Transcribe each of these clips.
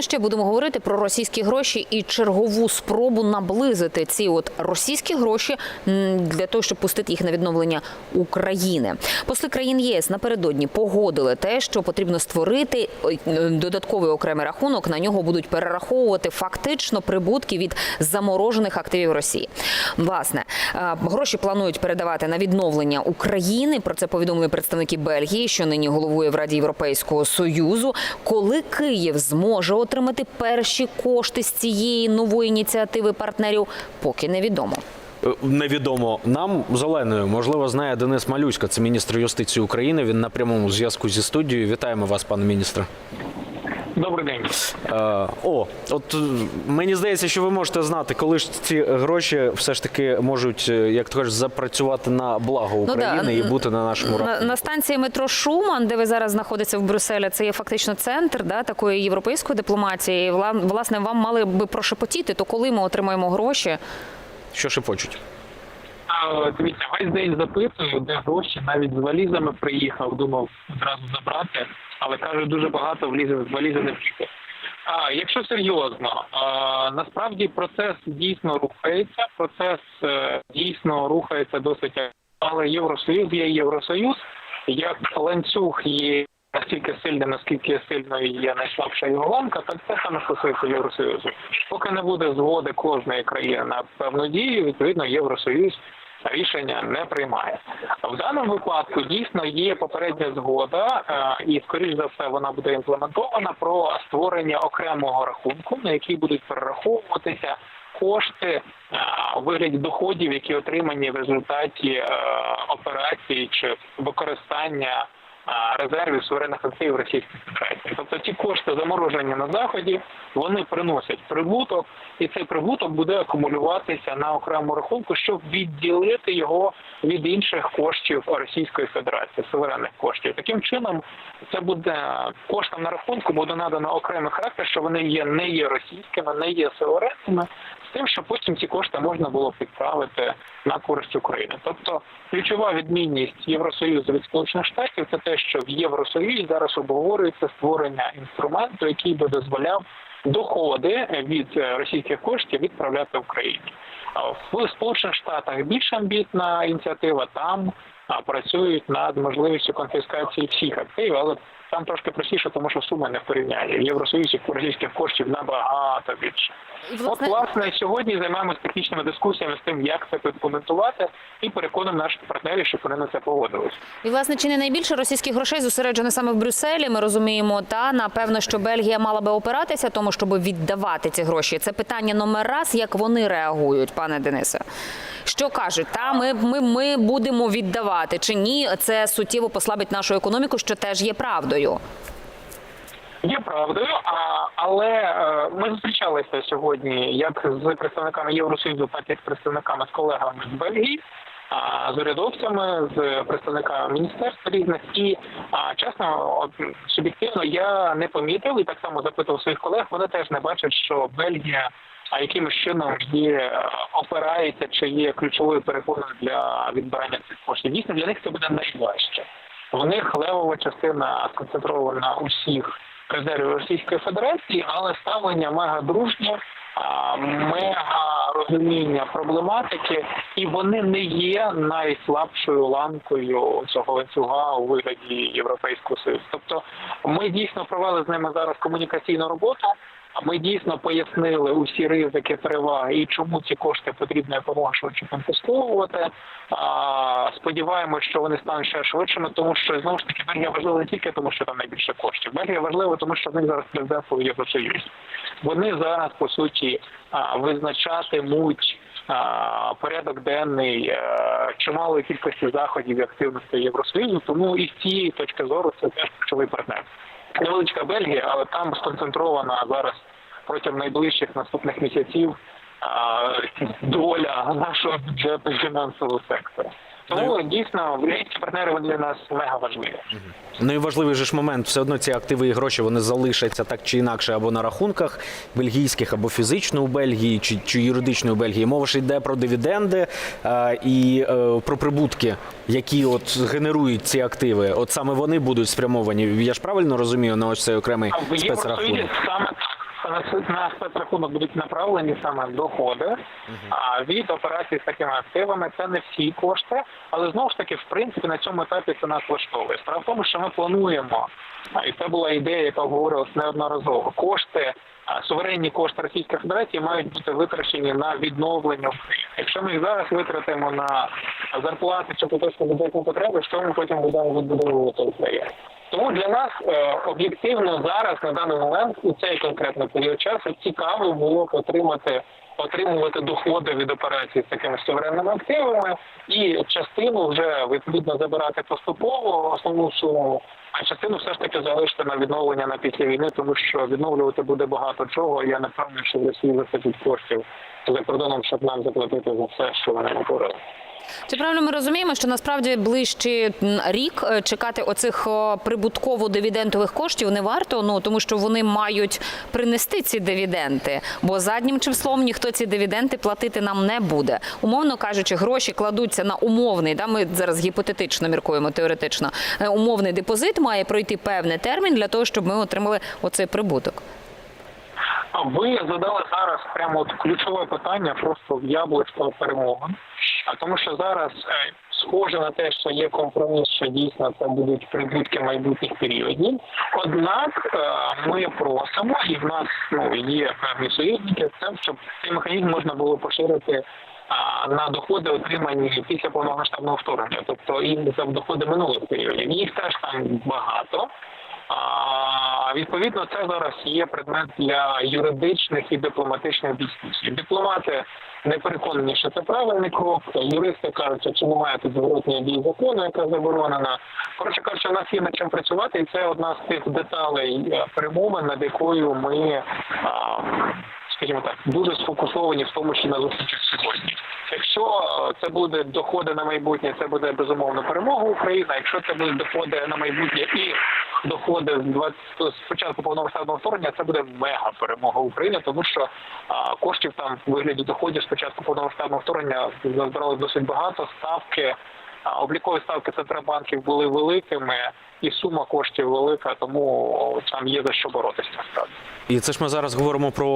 Ще будемо говорити про російські гроші і чергову спробу наблизити ці от російські гроші для того, щоб пустити їх на відновлення України. Посли країн ЄС напередодні погодили те, що потрібно створити додатковий окремий рахунок. На нього будуть перераховувати фактично прибутки від заморожених активів Росії. Власне, гроші планують передавати на відновлення України. Про це повідомили представники Бельгії, що нині головує в Раді Європейського союзу. Коли Київ зможе отримати перші кошти з цієї нової ініціативи партнерів, поки невідомо. Е, Невідомо нам зеленою. Можливо, знає Денис Малюська, це міністр юстиції України. Він на прямому зв'язку зі студією. Вітаємо вас, пане міністре. Добрий день. Е, о, от е, мені здається, що ви можете знати, коли ж ці гроші все ж таки можуть, е, як то кажуть, запрацювати на благо України да, і бути на нашому На, рахунку. на станції метро Шуман, де ви зараз знаходитеся в Брюсселі, це є фактично центр да, такої європейської дипломатії. Вла- власне, вам мали би прошепотіти, то коли ми отримаємо гроші. Що шепочуть? Дивіться, весь день запитую, де гроші, навіть з валізами приїхав, думав одразу забрати, але кажуть, дуже багато влізе з валізи не влізе. А якщо серйозно, а, насправді процес дійсно рухається, процес е, дійсно рухається досить, але Євросоюз є Євросоюз, як ланцюг є настільки сильним, наскільки сильною є найслабша його ланка, так це саме стосується Євросоюзу. Поки не буде згоди кожної країни на певну дію, відповідно Євросоюз рішення не приймає. В даному випадку дійсно є попередня згода, е, і скоріш за все вона буде імплементована про створення окремого рахунку, на який будуть перераховуватися кошти е, у вигляді доходів, які отримані в результаті е, операції чи використання резервів суверенних активів Російської Федерації. Тобто ті кошти заморожені на заході, вони приносять прибуток, і цей прибуток буде акумулюватися на окремому рахунку, щоб відділити його від інших коштів Російської Федерації, суверенних коштів. Таким чином, це буде коштам на рахунку буде надано окремий характер, що вони є не є російськими, не є суверенними, тим, що потім ці кошти можна було підправити на користь України. Тобто ключова відмінність Євросоюзу від Сполучених Штатів це те, що в Євросоюзі зараз обговорюється створення інструменту, який би дозволяв доходи від е, російських коштів відправляти Україні. В Сполучених Штатах більш амбітна ініціатива там працюють над можливістю конфіскації всіх активів, але там трошки простіше, тому що суми не в. В Євросоюзі російських коштів набагато більше. І, От, власне, сьогодні займаємося технічними дискусіями з тим, як це імплементувати, і переконуємо наших партнерів, щоб вони на це погодились. І власне чи не найбільше російських грошей зосереджено саме в Брюсселі? Ми розуміємо, та напевно, що Бельгія мала би опиратися тому, щоб віддавати ці гроші. Це питання номер раз, як вони реагують, пане Денисе. Що кажуть, та ми, ми, ми будемо віддавати чи ні? Це суттєво послабить нашу економіку, що теж є правдою. Є правдою, а, але е, ми зустрічалися сьогодні як з представниками Євросоюзу, так і з представниками з колегами з Бельгії, з урядовцями, з представниками міністерств різних. І чесно, суб'єктивно я не помітив і так само запитував своїх колег. Вони теж не бачать, що Бельгія. А якимось чином є е, опирається чи є ключовою перепоною для відбирання цих коштів? Дійсно для них це буде найважче. В них левова частина сконцентрована усіх резервів Російської Федерації, але ставлення мега дружнє, мега розуміння проблематики, і вони не є найслабшою ланкою цього ланцюга у вигляді Європейського Союзу. Тобто ми дійсно провели з ними зараз комунікаційну роботу. Ми дійсно пояснили усі ризики, переваги і чому ці кошти потрібно якомога швидше конфісковувати. Сподіваємось, що вони стануть ще швидшими, тому що знову ж таки Бельгія важлива не тільки тому, що там найбільше коштів. Бельгія важлива, тому що в них зараз президентство в Євросоюзі. Вони зараз по суті визначатимуть порядок денний е, чималої кількості заходів і активності Євросоюзу. Тому і з цієї точки зору це теж ключовий партнер. Невеличка Бельгія, але там сконцентрована зараз протягом найближчих наступних місяців доля нашого бюджету фінансового сектора. Тому дійсно ці партнери для нас мега важливі. Ну і важливий же ж момент, все одно ці активи і гроші вони залишаться так чи інакше або на рахунках бельгійських, або фізично у Бельгії, чи, чи юридично у Бельгії. Мова ж йде про дивіденди е, і е, про прибутки, які от генерують ці активи. От саме вони будуть спрямовані. Я ж правильно розумію на ось цей окремий А спецрахунок. саме. На, на спецрахунок будуть направлені саме доходи а від операцій з такими активами. Це не всі кошти, але знову ж таки, в принципі, на цьому етапі це нас влаштовує. Справа в тому, що ми плануємо, і це була ідея, яка обговорювалася неодноразово. Кошти. Суверенні кошти Російської Федерації мають бути витрачені на відновлення України. Якщо ми їх зараз витратимо на зарплати чи поточні бюджетні потреби, що ми потім будемо відбудовувати Україну? Тому для нас е, об'єктивно зараз на даний момент у цей конкретний період часу цікаво було б отримати отримувати доходи від операцій з такими суверенними активами і частину вже відповідно забирати поступово основну суму, а частину все ж таки залишити на відновлення на після війни, тому що відновлювати буде багато чого. Я не впевнений, що в Росії вистачить коштів за кордоном, щоб нам заплатити за все, що вони накорили. Чи правильно ми розуміємо, що насправді ближче рік е, чекати оцих прибутково-дивідендових коштів не варто, ну тому що вони мають принести ці дивіденди, бо заднім числом ніхто ці дивіденди платити нам не буде. Умовно кажучи, гроші кладуться на умовний. Да, ми зараз гіпотетично міркуємо теоретично. е, Умовний депозит має пройти певний термін для того, щоб ми отримали оцей прибуток. А ви задали зараз прямо от ключове питання просто в яблучко перемовин. А тому, що зараз е, схоже на те, що є компроміс, що дійсно це будуть прибутки майбутніх періодів. Однак е, ми просимо, і в нас ну є певні союзники, це щоб цей механізм можна було поширити. На доходи отримані після повномасштабного вторгнення, тобто і за доходи минулих періодів. Їх теж там багато. Відповідно, це зараз є предмет для юридичних і дипломатичних дискусій. Дипломати не переконані, що це правильний крок. Юристи кажуть, що чи немає тут зворотної дії закону, яка заборонена. Коротше кажучи, у нас є над чим працювати, і це одна з тих деталей е, перемовин, над якою ми. Скажімо так, дуже сфокусовані в тому, що на зустрічах сьогодні. Якщо е, це буде доходи на майбутнє, це буде безумовно перемога України. Якщо це будуть доходи на майбутнє і доходи з 20 з початку повномасштабного вторгнення, це буде мега перемога України, тому що а, коштів там в вигляді доходів з початку повномасштабного вторгнення назбирали досить багато. Ставки облікові ставки центробанків були великими, і сума коштів велика, тому там є за що боротися насправді. І це ж ми зараз говоримо про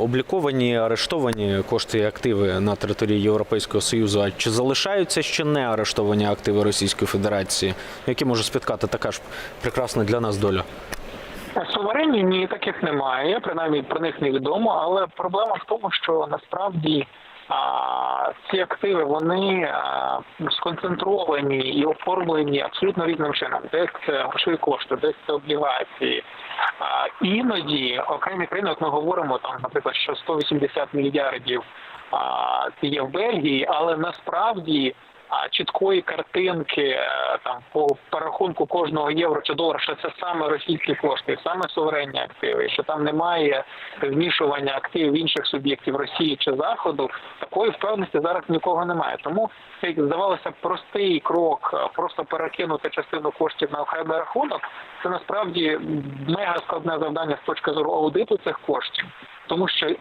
обліковані, арештовані кошти і активи на території Європейського Союзу. А чи залишаються ще не арештовані активи Російської Федерації, які може спіткати така ж прекрасна для нас доля? Суверенні ні, таких немає, принаймні про них невідомо. Але проблема в тому, що насправді ці активи вони сконцентровані і оформлені абсолютно різним чином. Десь це грошові кошти, десь це облігації. Іноді окремі країни, от ми говоримо там, наприклад, що 180 мільярдів це є в Бельгії, але насправді чіткої картинки е, там по порахунку кожного євро чи долара, що це саме російські кошти, саме суверенні активи, що там немає змішування активів інших суб'єктів Росії чи Заходу, такої впевненості зараз нікого немає. Тому цей здавалося простий крок, е, просто перекинути частину коштів на окремий рахунок. Це насправді мега складне завдання з точки зору аудиту цих коштів, тому що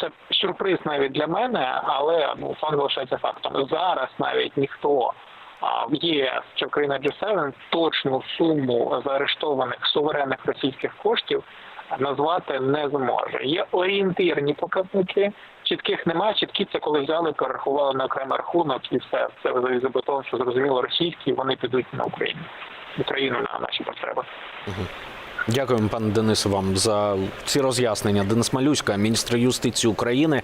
це сюрприз навіть для мене, але ну факт залишається фактом. Зараз навіть ніхто в ЄС чи в країнах G7 точну суму заарештованих суверенних російських коштів назвати не зможе. Є орієнтирні показники, чітких немає. Чіткі це коли взяли, перерахували на окремий рахунок і все. Це за бетон, що зрозуміло російські, вони підуть на Україну. Україну на наші потреби. Дякуємо, пане Денису, вам за ці роз'яснення. Денис Малюська, міністр юстиції України.